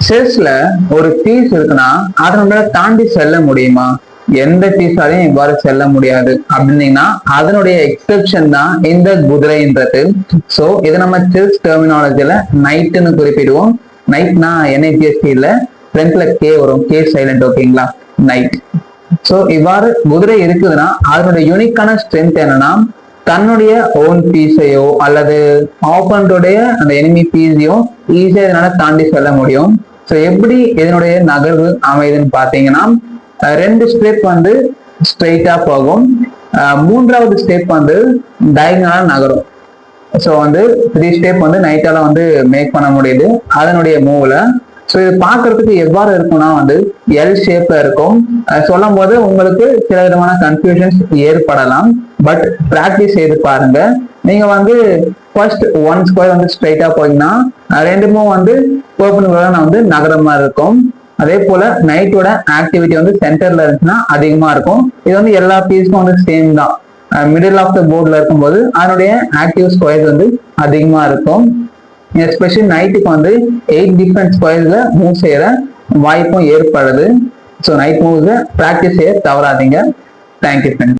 செஸ்ல ஒரு பீஸ் இருக்குன்னா அதை நம்மளால தாண்டி செல்ல முடியுமா? எந்த பீஸாலையும் இவ்வாறு செல்ல முடியாது. அப்படின்னீங்கன்னா அதனுடைய எக்ஸெப்ஷன் தான் இந்த குதிரைன்றது ஸோ இதை நம்ம செஸ் டெர்மினாலஜியில நைட்டுன்னு குறிப்பிடுவோம். நைட்னா என்ஐபிஎஸ்டி இல்ல ஃப்ரண்ட்ல கே வரும். கே சைலண்ட் ஓகேங்களா நைட் ஸோ இவ்வாறு குதிரை இருக்குதுன்னா அதனுடைய யூனிக்கான ஸ்ட்ரென்த் என்னன்னா தன்னுடைய ஓன் பீஸையோ அல்லது ஆப்பனண்டோடைய அந்த எனிமி பீஸையோ ஈஸியாக இதனால தாண்டி செல்ல முடியும். ஸோ எப்படி இதனுடைய நகர்வு அமையுதுன்னு பார்த்தீங்கன்னா ரெண்டு ஸ்டெப் வந்து ஸ்ட்ரைட்டாக போகும். மூன்றாவது ஸ்டெப் வந்து டயகனலா நகரும். ஸோ வந்து த்ரீ ஸ்டெப் வந்து நைட்டால வந்து மேக் பண்ண முடியுது. அதனுடைய மூவில் ஸோ இது பார்க்கறதுக்கு எவ்வாறு இருக்கும்னா வந்து எல் ஷேப்ல இருக்கும். சொல்லும் போது உங்களுக்கு சில விதமான கன்ஃபியூஷன்ஸ் ஏற்படலாம். பட் ப்ராக்டிஸ் செய்து பாருங்க. நீங்க வந்து ஃபர்ஸ்ட் ஒன் ஸ்கொயர் வந்து ஸ்ட்ரைட்டா போயிங்கன்னா ரெண்டுமும் வந்து ஓப்பன் வந்து நகர மாதிரி இருக்கும். அதே போல நைட்டோட ஆக்டிவிட்டி வந்து சென்டர்ல இருந்துச்சுன்னா அதிகமா இருக்கும். இது வந்து எல்லா பீஸ்க்கும் வந்து சேம் தான். மிடில் ஆஃப் த போர்டில் இருக்கும்போது அதனுடைய ஆக்டிவ் ஸ்கொயர் வந்து அதிகமாக இருக்கும். எஸ்பெஷலி நைட்டுக்கு வந்து எயிட் டிஃப்ரெண்ட் ஸ்கொயர்ஸ்ல மூவ் செய்யற வாய்ப்பும் ஏற்படுது. ஸோ நைட் மூவ்ஸை ப்ராக்டிஸ் செய்ய தவறாதீங்க. Thank you friends